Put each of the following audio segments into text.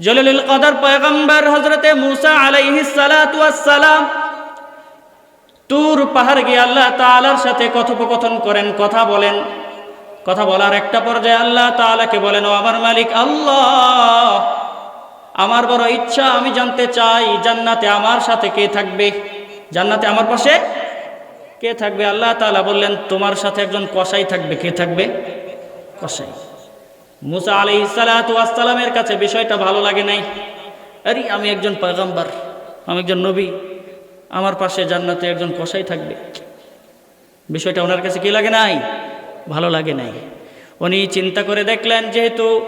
জলিলুল কদর পয়গম্বর হজরতে মুসা আলাইহিস সালাতু সালাম তুর পাহাড় গিয়ে আল্লাহ তাআলার সাথে কথোপকথন করেন, কথা বলেন। কথা বলার একটা পর্যায়ে আল্লাহ তাআলাকে বলেন, ও আমার মালিক, আল্লাহ, আমার বড় ইচ্ছা, আমি জানতে চাই জান্নাতে আমার সাথে কে থাকবে? জান্নাতে আমার পাশে কে থাকবে? আল্লাহ তাআলা বললেন, তোমার সাথে একজন কসাই থাকবে, কে থাকবে? কসাই। মুসা আলি সালাতামের কাছে বিষয়টা ভালো লাগে নাই। আরে, আমি একজন পয়গম্বর, আমি একজন নবী, আমার পাশে জান্নাতে একজন কসাই থাকবে। বিষয়টা ওনার কাছে কি লাগে নাই? ভালো লাগে নাই। উনি চিন্তা করে দেখলেন যেহেতু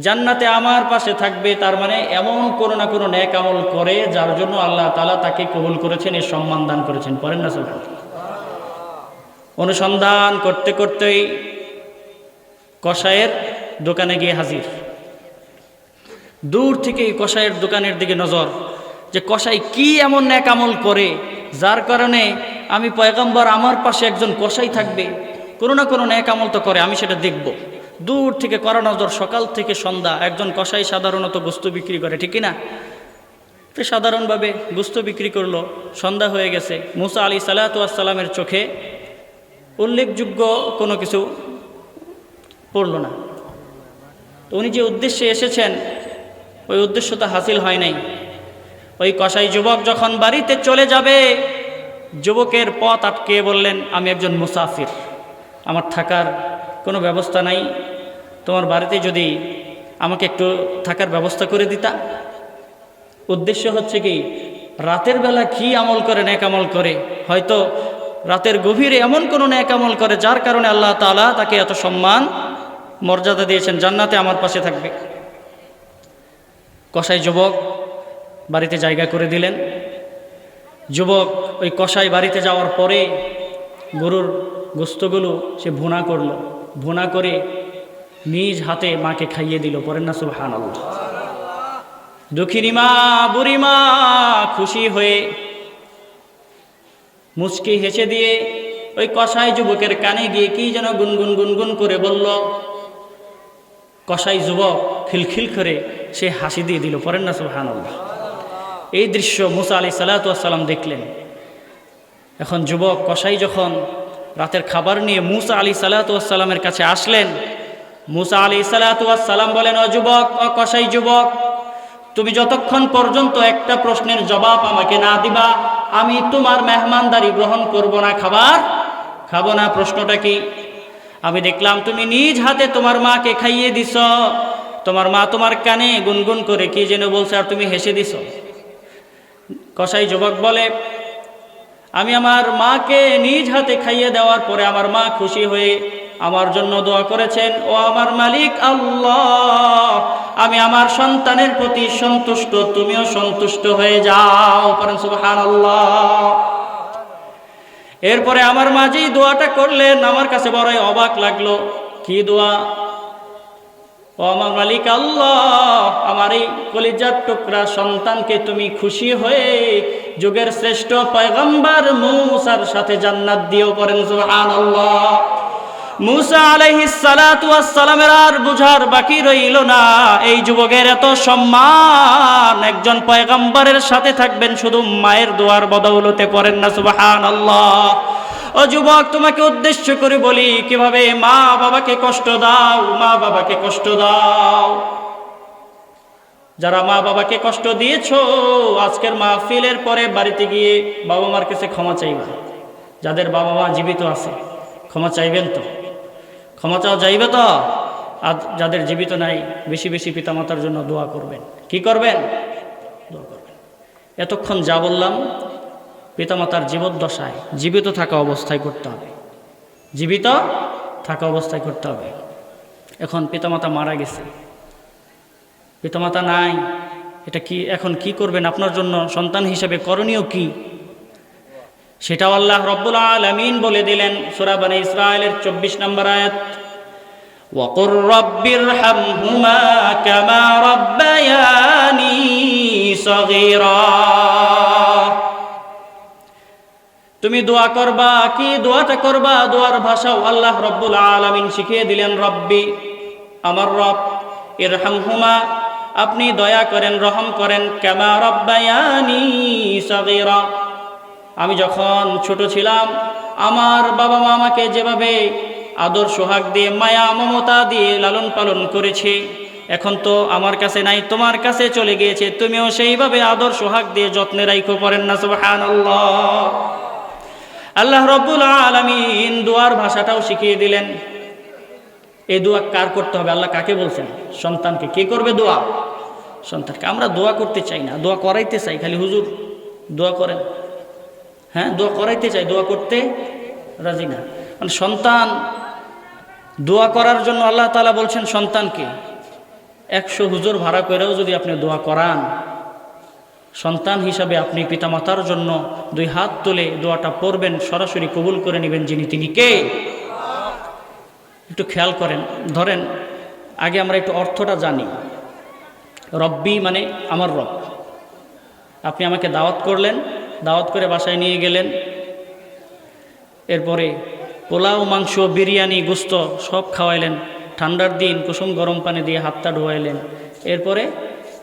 জান্নাতে আমার পাশে থাকবে, তার মানে এমন কোনো না কোনো ন্যাক আমল করে, যার জন্য আল্লাহ তালা তাকে কবুল করেছেন, এর সম্মান দান করেছেন। পরেন না সুলতান অনুসন্ধান করতে করতেই কসাইয়ের দোকানে গিয়ে হাজির। দূর থেকে এই কসাইয়ের দোকানের দিকে নজর, যে কসাই কি এমন ন্যাক আমল করে, যার কারণে আমি পয়গম্বর আমার পাশে একজন কসাই থাকবে, কোনো না কোনো ন্যাক আমল তো করে, আমি সেটা দেখব। দূর থেকে করা নজর, সকাল থেকে সন্ধ্যা, একজন কসাই সাধারণত বস্তু বিক্রি করে, ঠিক না তো সাধারণভাবে গোস্ত বিক্রি করল, সন্ধ্যা হয়ে গেছে। মুসা আলী সালাতামের চোখে উল্লেখযোগ্য কোনো কিছু পড়ল না। তো উনি যে উদ্দেশ্যে এসেছেন, ওই উদ্দেশ্য তো হাসিল হয় নাই। ওই কসাই যুবক যখন বাড়িতে চলে যাবে, যুবকের পথ আটকে বললেন, আমি একজন মুসাফির, আমার থাকার কোনো ব্যবস্থা নাই। তোমার বাড়িতে যদি আমাকে একটু থাকার ব্যবস্থা করে দিতা? উদ্দেশ্য হচ্ছে কি, রাতের বেলা কি আমল করে ন্যাক আমল করে? হয়তো রাতের গভীরে এমন কোনো ন্যাক আমল করে, যার কারণে আল্লাহ তালা তাকে এত সম্মান মর্যাদা দিয়েছেন, জান্নাতে আমার পাশে থাকবে। কসাই যুবক বাড়িতে জায়গা করে দিলেন। যুবক ওই কসাই বাড়িতে যাওয়ার পরে গরুর গোস্তগুলো সে ভুনা করল। ভুনা করে নিজ হাতে মাকে খাইয়ে দিল পরেন না সুবহান দুঃখিনী মা, বুড়ি মা, খুশি হয়ে মুচকি হেসে দিয়ে ওই কসাই যুবকের কানে গিয়ে কি যেন গুনগুন গুনগুন করে বলল কসাই যুবক খিলখিল করে সে হাসি দিয়ে দিল পরেন না সুবহান এই দৃশ্য মুসা আলি সাল্লাতাম দেখলেন। এখন যুবক কসাই যখন রাতের খাবার নিয়ে মুসা আলি সাল্লাতামের কাছে আসলেন, মুসা আলি সাল্লাতাম বলেন অ যুবক, ও কসাই যুবক, তুমি যতক্ষণ পর্যন্ত একটা প্রশ্নের জবাব আমাকে না দিবা, আমি তোমার মেহমানদারি গ্রহণ করব না, খাবার? খাব না, প্রশ্নটা কি? আমি দেখলাম তুমি নিজ হাতে তোমার মাকে খাইয়ে দিছ। তোমার মা তোমার কানে গুনগুন করে কি যেন বলছে আর তুমি হেসে দিছ। কসাই যুবক বলে, আমি আমার মাকে নিজ হাতে খাইয়ে দেওয়ার পরে আমার মা খুশি হয়ে আমার জন্য দোয়া করেছেন, ও আমার মালিক আল্লাহ, আমি আমার সন্তানের প্রতি সন্তুষ্ট, তুমিও সন্তুষ্ট হয়ে যাও। করেন সুবহান আল্লাহ এরপরে আমার মা যেই দোয়াটা করলেন, আমার কাছে বড়ই অবাক লাগল। কি দোয়া? ও আমার মালিক আল্লাহ, আমার এই কলিজার টুকরা সন্তানকে তুমি খুশি হয়ে যুগের শ্রেষ্ঠ পয়গম্বর মুসার সাথে জান্নাত দিও করেন আল্লাহ মুসা আলাইহিস সালাতু সালামের আর বুঝার বাকি রইল না। এই যুবকের এত সম্মান। একজন পয়গম্বরের সাথে থাকবেন শুধু মায়ের দোয়ার বদৌলতে পড়েন না সুবহান আল্লাহ ও যুবক, তোমাকে উদ্দেশ্য করে বলি, কীভাবে মা বাবাকে কষ্ট দাও, মা বাবাকে কষ্ট দাও। যারা মা বাবাকে কষ্ট দিয়েছ, আজকের মাহফিলের পরে বাড়িতে গিয়ে বাবা মার কাছে ক্ষমা চাইবা। যাদের বাবা মা জীবিত আছে, ক্ষমা চাইবেন তো। ক্ষমা চাওয়া যাইবে তো? আর যাদের জীবিত নাই, বেশি বেশি পিতামাতার জন্য দোয়া করবেন। কি করবেন? দোয়া করবেন। এতক্ষণ যা বললাম, পিতামাতার জীবদ্দশায় জীবিত থাকা অবস্থায় করতে হবে। জীবিত থাকা অবস্থায় করতে হবে। এখন পিতামাতা মারা গেছে। পিতামাতা নাই, এটা কি, এখন কি করবেন? আপনার জন্য সন্তান হিসেবে করণীয় কি? সেটাও আল্লাহ রব্বুল আলমিন বলে দিলেন সুরাবানে ইসরায়েলের চব্বিশ নম্বর আয়াত وقل رب ارحمهما كما ربياني صغيرا তুমি দোয়া করবা কি দোয়াটা করবা দোয়ার ভাষাও আল্লাহ রব্বুল আলামিন শিখিয়ে দিলেন রব্বি আমার রব ইরহামহুমা আপনি দয়া করেন রহম করেন কেমা রব্বায়ানি সগীরা আমি যখন ছোট ছিলাম, আমার বাবা মা আমাকে যেভাবে আদর সোহাগ দিয়ে, মায়া, মমতা দিয়ে লালন পালন করেছে, এখন তো আমার কাছে নাই, তোমার কাছে চলে গিয়েছে, তুমিও সেইভাবে আদর সোহাগ দিয়ে যত্নে রাইখো করেন না, সুবহানাল্লাহ। আল্লাহ রব্বুল আলামিন দুয়ার ভাষাটাও শিখিয়ে দিলেন। এই দোয়া কার করতে হবে? আল্লাহ কাকে বলছেন? সন্তানকে। কে করবে দোয়া? সন্তানকে। আমরা দোয়া করতে চাই না, দোয়া করাইতে চাই, খালি হুজুর দোয়া করেন। হ্যাঁ দোয়া করাইতে চাই, দোয়া করতে রাজি না। মানে সন্তান, দোয়া করার জন্য আল্লাহ তালা বলছেন সন্তানকে, একশো হুজুর ভাড়া করেও যদি আপনি দোয়া করান, সন্তান হিসাবে আপনি পিতামাতার জন্য দুই হাত তুলে দোয়াটা পড়বেন, সরাসরি কবুল করে নেবেন যিনি, তিনি কে? একটু খেয়াল করেন, ধরেন আগে আমরা একটু অর্থটা জানি। রব্বি মানে আমার রব। আপনি আমাকে দাওয়াত করলেন দাওয়াত করে বাসায় নিয়ে গেলেন। এরপরে পোলাও, মাংস, বিরিয়ানি, গোস্ত সব খাওয়াইলেন। ঠান্ডার দিন কুসুম গরম পানি দিয়ে হাতটা ধোয়াইলেন। এরপরে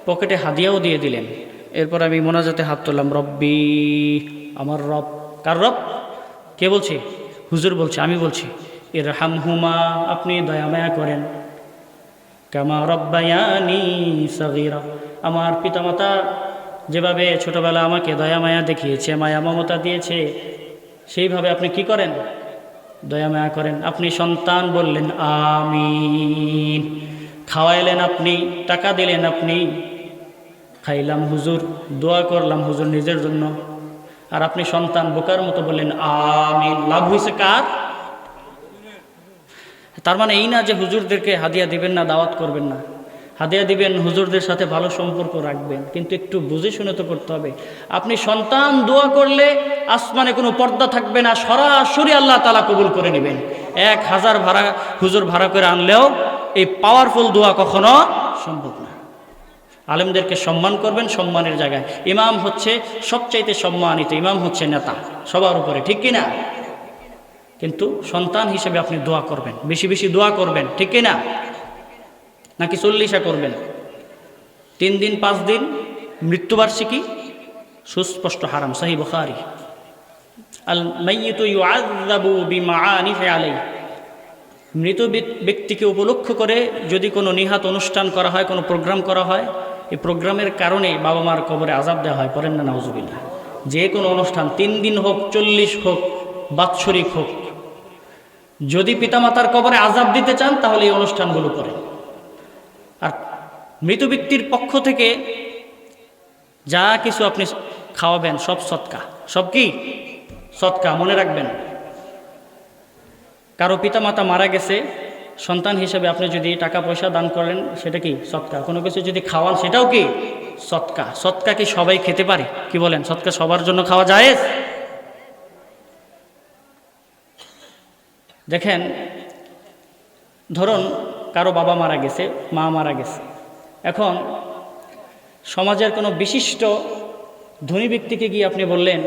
পকেটে হাদিয়াও দিয়ে দিলেন। এরপর আমি মোনাজাতে হাত তুললাম, রব্বি, আমার রব। কার রব? কে বলছে? হুজুর বলছে, আমি বলছি এর হামহুমা আপনি দয়া মায়া করেন। কামা রব্বায়ানি সগীরা, আমার পিতামাতা যেভাবে ছোটবেলা আমাকে দয়া মায়া দেখিয়েছে, মায়া মমতা দিয়েছে, সেইভাবে আপনি কি করেন? দয়া মায়া করেন। আপনি সন্তান বললেন, আমিন। খাওয়াইলেন আপনি, টাকা দিলেন আপনি। খাইলাম হুজুর, দোয়া করলাম হুজুর নিজের জন্য। আর আপনি সন্তান বোকার মতো বললেন, আমিন। লাভ হয়েছে কার? তার মানে এই না যে হুজুরদেরকে হাদিয়া দিবেন না, দাওয়াত করবেন না। হাদিয়া দিবেন, হুজুরদের সাথে ভালো সম্পর্ক রাখবেন। কিন্তু একটু বুঝে শুনে তো করতে হবে। আপনি সন্তান দোয়া করলে আসমানে কোনো পর্দা থাকবে না, সরাসরি আল্লাহ তালা কবুল করে নেবেন। এক হাজার ভাড়া হুজুর ভাড়া করে আনলেও এই পাওয়ারফুল দোয়া কখনো সম্ভব না। আলেমদেরকে সম্মান করবেন সম্মানের জায়গায়। ইমাম হচ্ছে সবচাইতে সম্মানিত, ইমাম হচ্ছে নেতা, সবার উপরে, ঠিক কিনা? কিন্তু সন্তান হিসেবে আপনি দোয়া করবেন, বেশি বেশি দোয়া করবেন, ঠিক কিনা? নাকি চল্লিশা করবেন? তিন দিন, পাঁচ দিন, মৃত্যুবার্ষিকী? সুস্পষ্ট হারাম, সাহি বখারি। আল মাইয়িতু ইউআযাবু বিমাআনিহি আলাইহি। মৃত ব্যক্তিকে উপলক্ষ করে যদি কোনো নিহাত অনুষ্ঠান করা হয়, কোনো প্রোগ্রাম করা হয়, এই প্রোগ্রামের কারণে বাবা মার কবরে আজাব দেওয়া হয় পরেন না নাউজুবিল্লা যে কোনো অনুষ্ঠান, তিন দিন হোক, চল্লিশ হোক, বাৎসরিক হোক। যদি পিতামাতার কবরে আজাব দিতে চান, তাহলে এই অনুষ্ঠানগুলো করেন। আর মৃত ব্যক্তির পক্ষ থেকে যা কিছু আপনি খাওয়াবেন, সব সৎকা। সব কি? সৎকা, মনে রাখবেন। কারও পিতামাতা মারা গেছে, সন্তান হিসেবে আপনি যদি টাকা পয়সা দান করেন, সেটা কি? সৎকা। কোনো কিছু যদি খাওয়ান, সেটাও কি? সৎকা। সৎকা কি সবাই খেতে পারে? কি বলেন? সৎকা সবার জন্য খাওয়া যায় দেখেন, ধরুন কারও বাবা মারা গেছে, মা মারা গেছে। এখন সমাজের কোনো বিশিষ্ট ধনী ব্যক্তিকে গিয়ে আপনি বললেন,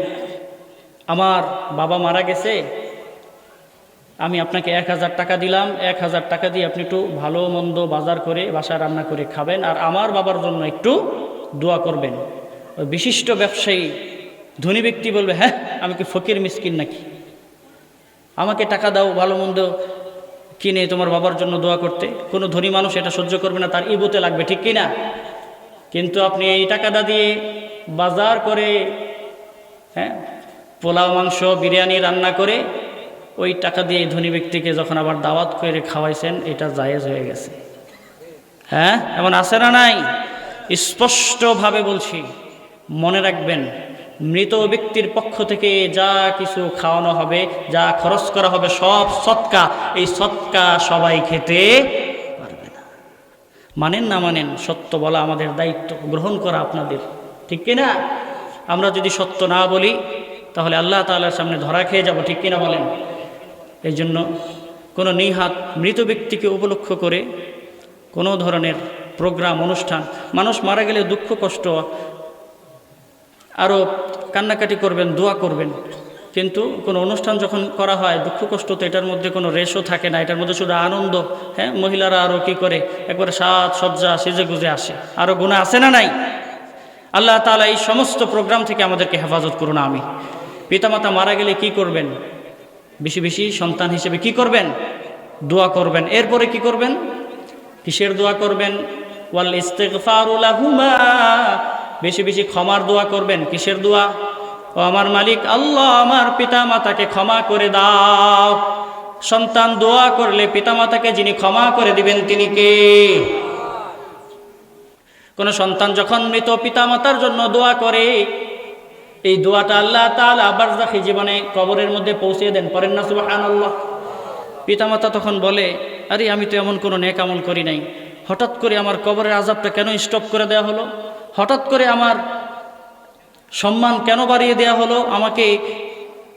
আমার বাবা মারা গেছে, আমি আপনাকে এক হাজার টাকা দিলাম, এক হাজার টাকা দিয়ে আপনি একটু ভালো মন্দ বাজার করে, বাসা রান্না করে খাবেন আর আমার বাবার জন্য একটু দোয়া করবেন। ওই বিশিষ্ট ব্যবসায়ী ধনী ব্যক্তি বলবে হ্যাঁ আমি কি ফকির, মিসকিন নাকি? আমাকে টাকা দাও, ভালো মন্দ কিনে তোমার বাবার জন্য দোয়া করতে? কোনো ধনী মানুষ এটা সহ্য করবে না, তার ইবুতে লাগবে, ঠিক কিনা? কিন্তু আপনি এই টাকাটা দিয়ে বাজার করে হ্যাঁ পোলাও, মাংস, বিরিয়ানি রান্না করে ওই টাকা দিয়ে ধনী ব্যক্তিকে যখন আবার দাওয়াত করে খাওয়াইছেন, এটা জায়েজ হয়ে গেছে। হ্যাঁ এমন আছে না নাই? স্পষ্টভাবে বলছি, মনে রাখবেন মৃত ব্যক্তির পক্ষ থেকে যা কিছু খাওয়ানো হবে, যা খরচ করা হবে, সব সৎকা। এই সৎকা সবাই খেতে পারবে না। মানেন না মানেন, সত্য বলা আমাদের দায়িত্ব গ্রহণ করা আপনাদের, ঠিক কিনা আমরা যদি সত্য না বলি, তাহলে আল্লাহ তাআলার সামনে ধরা খেয়ে যাব, ঠিক কিনা বলেন? এই জন্য কোনো নিহাত মৃত ব্যক্তিকে উপলক্ষ করে কোনো ধরনের প্রোগ্রাম, অনুষ্ঠান, মানুষ মারা গেলে দুঃখ, কষ্ট আরও কান্নাকাটি করবেন, দোয়া করবেন। কিন্তু কোনো অনুষ্ঠান যখন করা হয়, দুঃখ কষ্ট তো এটার মধ্যে কোনো রেশও থাকে না, এটার মধ্যে শুধু আনন্দ। হ্যাঁ মহিলারা আরও কী করে? একবারে সাজ সজ্জা, সেজে গুজে আসে। আরও গুণা আসে না নাই? আল্লাহ তালা এই সমস্ত প্রোগ্রাম থেকে আমাদেরকে হেফাজত করুন আমি পিতামাতা মারা গেলে কি করবেন? বেশি বেশি সন্তান হিসেবে কি করবেন? দোয়া করবেন। এরপরে কি করবেন? কিসের দোয়া করবেন? ওয়াল ইস্তেগফারুলাহুমা বেশি বেশি ক্ষমার দোয়া করবেন। কিসের দোয়া? ও আমার মালিক, আল্লাহ আমার পিতা মাতাকে ক্ষমা করে দাও। সন্তান দোয়া করলে পিতামাতাকে যিনি ক্ষমা করে দিবেন, তিনি কে? কোন সন্তান যখন মৃত পিতামাতার জন্য দোয়া করে, এই দোয়াটা আল্লাহ তাল আবার বারজাখি জীবনে কবরের মধ্যে পৌঁছে দেন পরেন না সুবহানাল্লাহ? পিতামাতা তখন বলে, আরে, আমি তো এমন কোনো নেক আমল করি নাই। হঠাৎ করে আমার কবরের আজাবটা কেন স্টপ করে দেওয়া হলো? হঠাৎ করে আমার সম্মান কেন বাড়িয়ে দেওয়া হলো? আমাকে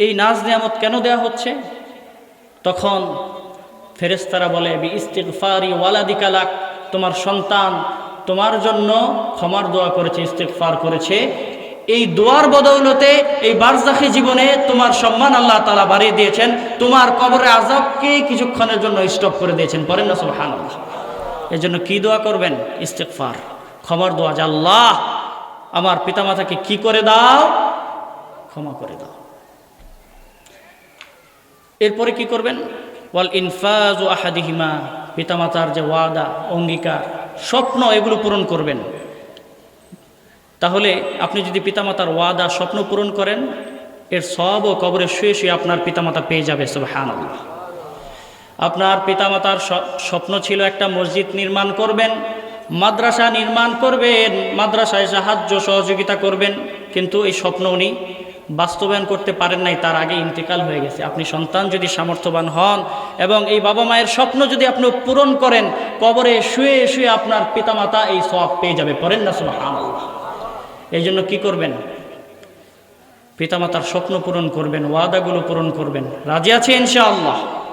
এই নাজ নিয়ামত কেন দেয়া হচ্ছে? তখন ফেরেস্তারা বলে বি ইস্তিগফারি ওয়ালাদিকালাক তোমার সন্তান তোমার জন্য ক্ষমার দোয়া করেছে, ইস্তিগফার করেছে। এই দোয়ার বদৌলতে এই বারজাখী জীবনে তোমার সম্মান আল্লাহ তালা বাড়িয়ে দিয়েছেন। তোমার কবরে আজাবকে কিছুক্ষণের জন্য স্টপ করে দিয়েছেন। পরেন না সুবহান এই জন্য কী দোয়া করবেন? ইস্তেকফার ক্ষমার দোয়া যে আল্লাহ, আমার পিতামাতাকে কি করে দাও? ক্ষমা করে দাও। এরপরে কি করবেন? ওয়াল ইনফাজ ও আহাদিহিমা, পিতামাতার যে ওয়াদা, অঙ্গীকার, স্বপ্ন এগুলো পূরণ করবেন। তাহলে আপনি যদি পিতামাতার ওয়াদা, স্বপ্ন পূরণ করেন, এর সবও কবরে শুয়ে শুয়ে আপনার পিতামাতা পেয়ে যাবে সব হ্যাঁ আপনার পিতামাতার স্বপ্ন ছিল একটা মসজিদ নির্মাণ করবেন মাদ্রাসা নির্মাণ করবেন, মাদ্রাসায় সাহায্য সহযোগিতা করবেন, কিন্তু এই স্বপ্ন উনি বাস্তবায়ন করতে পারেন নাই, তার আগে ইন্তেকাল হয়ে গেছে। আপনি সন্তান যদি সামর্থ্যবান হন এবং এই বাবা মায়ের স্বপ্ন যদি আপনি পূরণ করেন, কবরে শুয়ে শুয়ে আপনার পিতামাতা এই সব পেয়ে যাবে। পড়েন না, সুবহানাল্লাহ। এই জন্য কী করবেন? পিতামাতার স্বপ্ন পূরণ করবেন, ওয়াদাগুলো পূরণ করবেন। রাজি আছে ইনশাআল্লাহ?